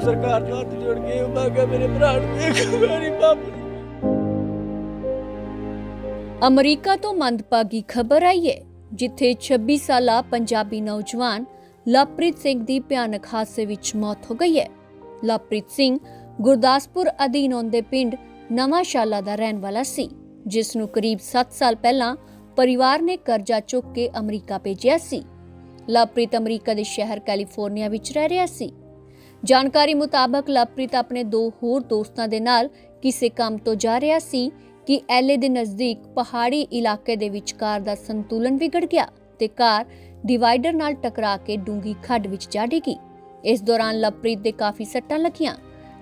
ਸਰਕਾਰ ਨੂੰ ਹੱਥ ਜੋੜ ਕੇ ਮੰਗਾ ਮੇਰੇ ਭਰਾ ਨੂੰ ਇੱਕ ਵਾਰੀ ਵਾਪਸ ਅਮਰੀਕਾ ਤੋਂ ਮੰਦਭਾਗੀ ਖਬਰ ਆਈ ਹੈ, ਜਿੱਥੇ 26 ਸਾਲਾ ਪੰਜਾਬੀ ਨੌਜਵਾਨ ਲਵਪ੍ਰੀਤ ਸਿੰਘ ਦੀ ਭਿਆਨਕ ਹਾਦਸੇ ਵਿੱਚ ਮੌਤ ਹੋ ਗਈ ਹੈ। ਲਵਪ੍ਰੀਤ ਸਿੰਘ ਗੁਰਦਾਸਪੁਰ ਅਧੀਨ ਆਉਂਦੇ ਪਿੰਡ ਨਵਾਂ ਸ਼ਾਲਾ ਦਾ ਰਹਿਣ ਵਾਲਾ ਸੀ, ਜਿਸ ਨੂੰ ਕਰੀਬ 7 ਸਾਲ ਪਹਿਲਾਂ ਪਰਿਵਾਰ ਨੇ ਕਰਜ਼ਾ ਚੁੱਕ ਕੇ ਅਮਰੀਕਾ ਭੇਜਿਆ ਸੀ। ਲਵਪ੍ਰੀਤ ਅਮਰੀਕਾ ਦੇ ਸ਼ਹਿਰ ਕੈਲੀਫੋਰਨੀਆ ਵਿੱਚ ਰਹਿ ਰਿਹਾ ਸੀ। ਜਾਣਕਾਰੀ ਮੁਤਾਬਕ ਲਵਪ੍ਰੀਤ ਆਪਣੇ ਦੋ ਹੋਰ ਦੋਸਤਾਂ ਦੇ ਨਾਲ ਕਿਸੇ ਕੰਮ ਤੋਂ ਜਾ ਰਿਹਾ ਸੀ ਕਿ ਐਲੇ ਦੇ ਨਜ਼ਦੀਕ ਪਹਾੜੀ ਇਲਾਕੇ ਦੇ ਵਿੱਚ ਕਾਰ ਦਾ ਸੰਤੁਲਨ ਵਿਗੜ ਗਿਆ ਤੇ ਕਾਰ ਡਿਵਾਈਡਰ ਨਾਲ ਟਕਰਾ ਕੇ ਡੂੰਗੀ ਖੱਡ ਵਿੱਚ ਜਾ ਡਿੱਗੀ। ਇਸ ਦੌਰਾਨ ਲਵਪ੍ਰੀਤ ਦੇ ਕਾਫੀ ਸੱਟਾਂ ਲੱਗੀਆਂ,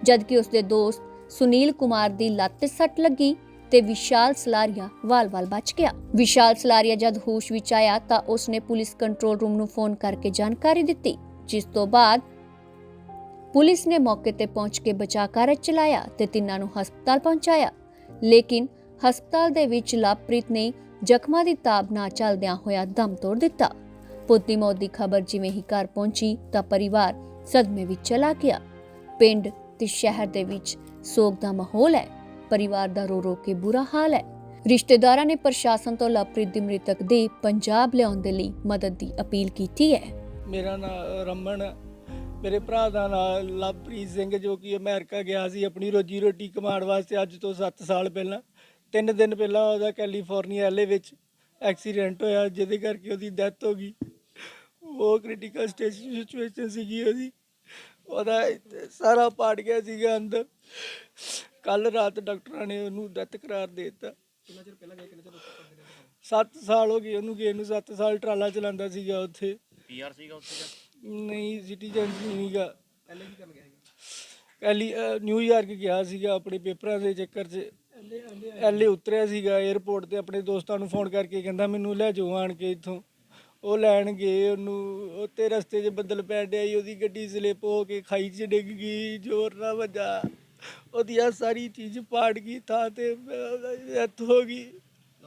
ਜਦਕਿ ਉਸਦੇ ਦੋਸਤ ਸੁਨੀਲ ਕੁਮਾਰ ਦੀ ਲੱਤ ਤੇ ਸੱਟ ਲੱਗੀ ਤੇ ਵਿਸ਼ਾਲ ਸਲਾਰੀਆ ਵਾਲ-ਵਾਲ ਬਚ ਗਿਆ। ਵਿਸ਼ਾਲ ਸਲਾਰੀਆ ਜਦ ਹੋਸ਼ ਵਿੱਚ ਆਇਆ ਤਾਂ ਉਸਨੇ ਪੁਲਿਸ ਕੰਟਰੋਲ ਰੂਮ ਨੂੰ ਫੋਨ ਕਰਕੇ ਜਾਣਕਾਰੀ ਦਿੱਤੀ, ਜਿਸ ਤੋਂ ਬਾਅਦ ਪੁਲਿਸ ਨੇ ਮੌਕੇ ਤੇ ਪਹੁੰਚ ਕੇ ਬਚਾਅ ਕਾਰਜ ਚਲਾਇਆ ਤੇ ਤਿੰਨਾਂ ਨੂੰ ਹਸਪਤਾਲ ਪਹੁੰਚਾਇਆ। ਲੇਕਿਨ ਹਸਪਤਾਲ ਦੇ ਵਿੱਚ ਲਵਪ੍ਰੀਤ ਨੇ ਜ਼ਖਮਾਂ ਦੀ ਤਾਬ ਨਾ ਚੱਲਦਿਆਂ ਹੋਇਆ ਦਮ ਤੋੜ ਦਿੱਤਾ। ਪੁੱਤ ਮੌਤ ਦੀ ਖਬਰ ਜਿਵੇਂ ਹੀ ਘਰ ਪਹੁੰਚੀ ਤਾਂ ਪਰਿਵਾਰ ਸਦਮੇ ਵਿੱਚ ਚਲਾ ਗਿਆ। ਪਿੰਡ ਤੇ ਸ਼ਹਿਰ ਦੇ ਵਿੱਚ ਸੋਗ ਦਾ ਮਾਹੌਲ ਹੈ। ਪਰਿਵਾਰ ਦਾ ਰੋ ਰੋ ਕੇ ਬੁਰਾ ਹਾਲ ਹੈ। ਰਿਸ਼ਤੇਦਾਰਾਂ ਨੇ ਪ੍ਰਸ਼ਾਸਨ ਤੋਂ ਲਵਪ੍ਰੀਤ ਦੀ ਮ੍ਰਿਤਕ ਦੇ ਪੰਜਾਬ ਲਿਆਉਣ ਦੇ ਲਈ ਮਦਦ ਦੀ ਅਪੀਲ ਕੀਤੀ ਹੈ। ਮੇਰਾ ਨਾਮ ਰਮਨ ਮੇਰੇ ਭਰਾ ਦਾ ਨਾਮ ਲਵਪ੍ਰੀਤ ਸਿੰਘ ਜੋ ਕਿ ਅਮਰੀਕਾ ਗਿਆ ਸੀ ਆਪਣੀ ਰੋਜੀ ਰੋਟੀ ਕਮਾਉਣ ਵਾਸਤੇ ਅੱਜ ਤੋਂ 7 ਸਾਲ ਪਹਿਲਾਂ। ਤਿੰਨ ਦਿਨ ਪਹਿਲਾਂ ਉਹਦਾ ਕੈਲੀਫੋਰਨੀਆ ਐਲੇ ਵਿੱਚ ਐਕਸੀਡੈਂਟ ਹੋਇਆ ਜਿਹਦੇ ਕਰਕੇ ਉਹਦੀ ਡੈਥ ਹੋ ਗਈ। ਉਹ ਕ੍ਰਿਟੀਕਲ ਸਟੇਜ ਸਿਚੁਏਸ਼ਨ ਸੀਗੀ ਉਹਦੀ। ਉਹਦਾ ਸਾਰਾ ਪਾੜ ਗਿਆ ਸੀਗਾ ਅੰਦਰ। ਕੱਲ ਰਾਤ ਡਾਕਟਰਾਂ ਨੇ ਉਹਨੂੰ ਡੈਥ ਕਰਾਰ ਦੇ ਦਿੱਤਾ। ਕਿੰਨਾ ਚਿਰ ਪਹਿਲਾਂ ਗਿਆ ਕਿੰਨਾ ਚਿਰ 7 ਸਾਲ ਹੋ ਗਏ ਉਹਨੂੰ ਗਏ ਨੂੰ 7 ਸਾਲ ਟਰਾਲਾ ਚਲਾਉਂਦਾ ਸੀਗਾ ਉੱਥੇ। ਪੀਆਰ ਸੀਗਾ ਉੱਥੇ ਦਾ ਨਹੀਂ ਸਿਟੀਜ਼ਨ ਨਹੀਂਗਾ ਪਹਿਲੇ ਕੀ ਕਰਨ ਗਿਆ ਪਹਿਲੀ ਨਿਊਯਾਰਕ ਗਿਆ ਸੀਗਾ ਆਪਣੇ ਪੇਪਰਾਂ ਦੇ ਚੱਕਰ 'ਚ। ਐਲੇ ਉਤਰਿਆ ਸੀਗਾ 에어ਪੋਰਟ ਤੇ ਆਪਣੇ ਦੋਸਤਾਂ ਨੂੰ ਫੋਨ ਕਰਕੇ ਕਹਿੰਦਾ ਮੈਨੂੰ ਲੈ ਜਾਓ ਆਣ ਕੇ ਇੱਥੋਂ। ਉਹ ਲੈਣ ਗਏ ਉਹਨੂੰ ਉੱਤੇ ਰਸਤੇ 'ਚ ਬੱਦਲ ਪੈਣ ਡਿਆ ਸੀ ਉਹਦੀ ਗੱਡੀ ਸਲਿੱਪ ਹੋ ਕੇ ਖਾਈ 'ਚ ਡਿੱਗ ਗਈ ਜ਼ੋਰ ਨਾਲ ਵੱਜਾ। ਉਹਦੀ ਆ ਸਾਰੀ ਚੀਜ਼ ਪਾੜ ਗਈ ਥਾਂ ਤੇ ਡੈਥ ਹੋ ਗਈ।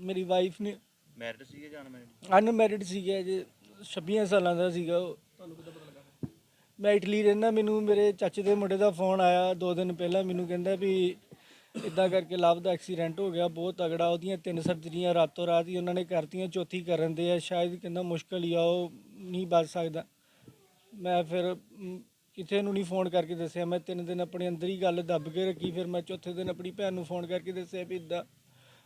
ਮੇਰੀ ਵਾਈਫ ਨੇ ਮੈਰਿਡ ਸੀਗੇ ਜਾਂ ਅਨਮੈਰਿਡ ਅਨਮੈਰਿਡ ਸੀਗਾ ਜੇ 26 ਸਾਲਾਂ ਦਾ ਸੀਗਾ ਉਹ। ਤੁਹਾਨੂੰ ਕਿੱਦਾਂ ਪਤਾ ਲੱਗਾ? ਮੈਂ ਇਟਲੀ ਰਹਿਣਾ ਮੈਨੂੰ ਮੇਰੇ ਚਾਚੇ ਦੇ ਮੁੰਡੇ ਦਾ ਫੋਨ ਆਇਆ ਦੋ ਦਿਨ ਪਹਿਲਾਂ ਮੈਨੂੰ ਕਹਿੰਦਾ ਵੀ ਇਦਾਂ ਕਰਕੇ ਲਵ ਦਾ ਐਕਸੀਡੈਂਟ ਹੋ ਗਿਆ ਬਹੁਤ ਤਗੜਾ ਉਹਦੀਆਂ ਤਿੰਨ ਸਰਜਰੀਆਂ ਰਾਤੋਂ ਰਾਤ ਹੀ ਉਹਨਾਂ ਨੇ ਕਰਤੀਆਂ ਚੌਥੀ ਕਰਨ ਦੇ ਆ ਸ਼ਾਇਦ ਕਹਿੰਦਾ ਮੁਸ਼ਕਲ ਹੀ ਆ ਉਹ ਨਹੀਂ ਬਚ ਸਕਦਾ। ਮੈਂ ਫਿਰ ਮ, ਕਿਸੇ ਨੂੰ ਨਹੀਂ ਫੋਨ ਕਰਕੇ ਦੱਸਿਆ ਮੈਂ ਤਿੰਨ ਦਿਨ ਆਪਣੇ ਅੰਦਰ ਹੀ ਗੱਲ ਦੱਬ ਕੇ ਰੱਖੀ ਫਿਰ ਮੈਂ ਚੌਥੇ ਦਿਨ ਆਪਣੀ ਭੈਣ ਨੂੰ ਫੋਨ ਕਰਕੇ ਦੱਸਿਆ ਵੀ ਇਦਾਂ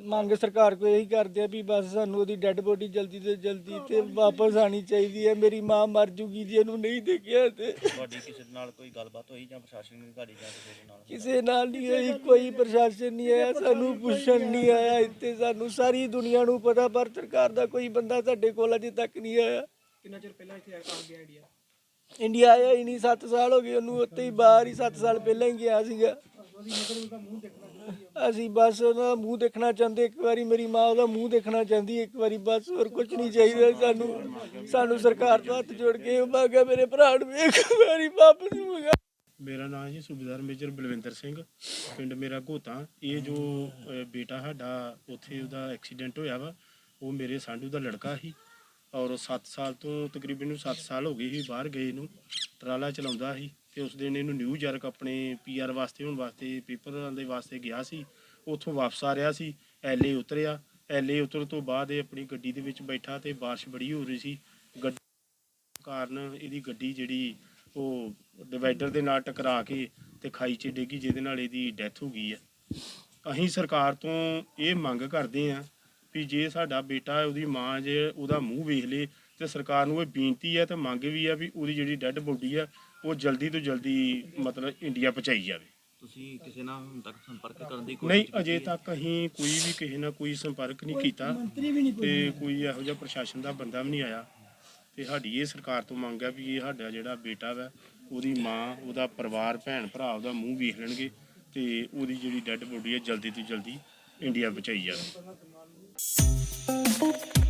ਮੰਗ ਸਰਕਾਰ ਕੋਲ ਇਹੀ ਕਰਦੇ ਆ ਵੀ ਬਸ ਸਾਨੂੰ ਉਹਦੀ ਡੈੱਡ ਬੋਡੀ ਜਲਦੀ ਤੋਂ ਜਲਦੀ ਤੇ ਵਾਪਸ ਆਣੀ ਚਾਹੀਦੀ ਹੈ। ਮੇਰੀ ਮਾਂ ਮਰ ਜੂਗੀ ਜੇ ਇਹਨੂੰ ਨਹੀਂ ਦੇਖਿਆ ਤੇ। ਤੁਹਾਡੀ ਕਿਸੇ ਦੇ ਨਾਲ ਕੋਈ ਗੱਲਬਾਤ ਹੋਈ ਜਾਂ ਪ੍ਰਸ਼ਾਸਨ ਦੀ ਤੁਹਾਡੀ ਜਾਂ ਕਿਸੇ ਦੇ ਨਾਲ? ਕਿਸੇ ਨਾਲ ਨਹੀਂ ਹੋਈ ਕੋਈ ਪ੍ਰਸ਼ਾਸਨ ਨਹੀਂ ਆਇਆ ਸਾਨੂੰ ਪੁੱਛਣ ਨਹੀਂ ਆਇਆ ਇੱਥੇ ਸਾਨੂੰ। ਸਾਰੀ ਦੁਨੀਆ ਨੂੰ ਪਤਾ ਪਰ ਸਰਕਾਰ ਦਾ ਕੋਈ ਬੰਦਾ ਸਾਡੇ ਕੋਲ ਅਜੇ ਤੱਕ ਨਹੀਂ ਆਇਆ। ਕਿੰਨਾ ਚਿਰ ਪਹਿਲਾਂ ਇੱਥੇ ਆ ਗਿਆ ਇੰਡੀਆ ਇੰਡੀਆ ਆਇਆ ਹੀ ਨਹੀਂ 7 ਸਾਲ ਹੋ ਗਏ ਉਹਨੂੰ, ਉੱਥੇ ਹੀ ਬਾਹਰ ਹੀ 7 ਸਾਲ ਪਹਿਲਾਂ ਹੀ ਗਿਆ ਸੀਗਾ। ਅਸੀਂ ਬਸ ਉਹਦਾ ਮੂੰਹ ਦੇਖਣਾ ਚਾਹੁੰਦੇ, ਇੱਕ ਵਾਰੀ ਮੇਰੀ ਮਾਂ ਉਹਦਾ ਮੂੰਹ ਦੇਖਣਾ ਚਾਹੁੰਦੀ, ਇੱਕ ਵਾਰੀ ਬਸ ਹੋਰ ਕੁਝ ਨਹੀਂ ਚਾਹੀਦਾ ਸਾਨੂੰ। ਸਾਨੂੰ ਸਰਕਾਰ ਤੋਂ ਹੱਥ ਜੋੜ ਕੇ ਮੰਗਾ ਮੇਰੇ ਭਰਾ ਨੂੰ ਇੱਕ ਵਾਰੀ ਵਾਪਸ ਮੰਗਾ ਮੇਰਾ ਨਾਮ ਜੀ ਸੂਬੇਦਾਰ ਮੇਜਰ ਬਲਵਿੰਦਰ ਸਿੰਘ, ਪਿੰਡ ਮੇਰਾ ਘੋਤਾ ਇਹ ਜੋ ਬੇਟਾ ਸਾਡਾ, ਉੱਥੇ ਉਹਦਾ ਐਕਸੀਡੈਂਟ ਹੋਇਆ ਵਾ, ਉਹ ਮੇਰੇ ਸਾਂਢੂ ਦਾ ਲੜਕਾ ਸੀ। ਔਰ 7 ਸਾਲ ਤੋਂ ਤਕਰੀਬਨ ਨੂੰ 7 ਸਾਲ ਹੋ ਗਏ ਸੀ, ਬਾਹਰ ਗਏ ਨੂੰ ਟਰਾਲਾ ਚਲਾਉਂਦਾ ਸੀ ਤੇ ਉਸ ਦਿਨ ਇਹਨੂੰ ਨਿਊਯਾਰਕ ਆਪਣੇ ਪੀਆਰ ਵਾਸਤੇ, ਹੋਣ ਵਾਸਤੇ ਪੇਪਰ ਦੇ ਵਾਸਤੇ ਗਿਆ ਸੀ। ਉੱਥੋਂ ਵਾਪਸ ਆ ਰਿਹਾ ਸੀ ਐਲਏ ਉਤਰਿਆ। ਐਲਏ ਉਤਰਨ ਤੋਂ ਬਾਅਦ ਇਹ ਆਪਣੀ ਗੱਡੀ ਦੇ ਵਿੱਚ ਬੈਠਾ ਤੇ ਬਾਰਿਸ਼ ਬੜੀ ਹੋ ਰਹੀ ਸੀ। ਗੱਡੀ ਕਾਰਨ ਇਹਦੀ ਗੱਡੀ ਜਿਹੜੀ ਉਹ ਡਿਵਾਈਡਰ ਦੇ ਨਾਲ ਟਕਰਾ ਕੇ ਤੇ ਖਾਈ 'ਚ ਡਿੱਗੀ, ਜਿਹਦੇ ਨਾਲ ਇਹਦੀ ਡੈਥ ਹੋ ਗਈ ਹੈ ਅਸੀਂ ਸਰਕਾਰ ਤੋਂ ਇਹ ਮੰਗ ਕਰਦੇ ਹਾਂ ਵੀ ਜੇ ਸਾਡਾ ਬੇਟਾ ਉਹਦੀ ਮਾਂ ਜੇ ਉਹਦਾ ਮੂੰਹ ਵੇਖ ਲੇ ਤੇ ਸਰਕਾਰ ਨੂੰ ਇਹ ਬੇਨਤੀ ਹੈ ਤੇ ਮੰਗ ਵੀ ਆ ਵੀ ਉਹਦੀ ਜਿਹੜੀ ਡੈੱਡ ਬੋਡੀ ਆ ਉਹ ਜਲਦੀ ਤੋਂ ਜਲਦੀ ਮਤਲਬ ਇੰਡੀਆ ਪਹੁੰਚਾਈ ਜਾਵੇ। ਤੁਸੀਂ ਕਿਸੇ ਨਾਲ ਹੁਣ ਤੱਕ ਸੰਪਰਕ ਕਰਨ ਦੀ ਨਹੀਂ ਕੀਤੀ ਅਜੇ ਹੈ? ਤੱਕ ਅਸੀਂ ਕੋਈ ਵੀ ਕਿਸੇ ਨਾਲ ਕੋਈ ਸੰਪਰਕ ਨਹੀਂ ਕੀਤਾ ਤੇ ਕੋਈ ਇਹੋ ਜਿਹਾ ਪ੍ਰਸ਼ਾਸਨ ਦਾ ਬੰਦਾ ਵੀ ਨਹੀਂ ਆਇਆ। ਤੇ ਸਾਡੀ ਇਹ ਸਰਕਾਰ ਤੋਂ ਮੰਗ ਹੈ ਵੀ ਇਹ ਸਾਡਾ ਜਿਹੜਾ ਬੇਟਾ ਵਾ ਉਹਦੀ ਮਾਂ ਉਹਦਾ ਪਰਿਵਾਰ ਭੈਣ ਭਰਾ ਉਹਦਾ ਮੂੰਹ ਵੇਖ ਲੈਣਗੇ ਤੇ ਉਹਦੀ ਜਿਹੜੀ ਡੈੱਡ ਬੋਡੀ ਹੈ ਜਲਦੀ ਤੋਂ ਜਲਦੀ ਇੰਡੀਆ ਪਹੁੰਚਾਈ ਜਾਵੇ। Thank you.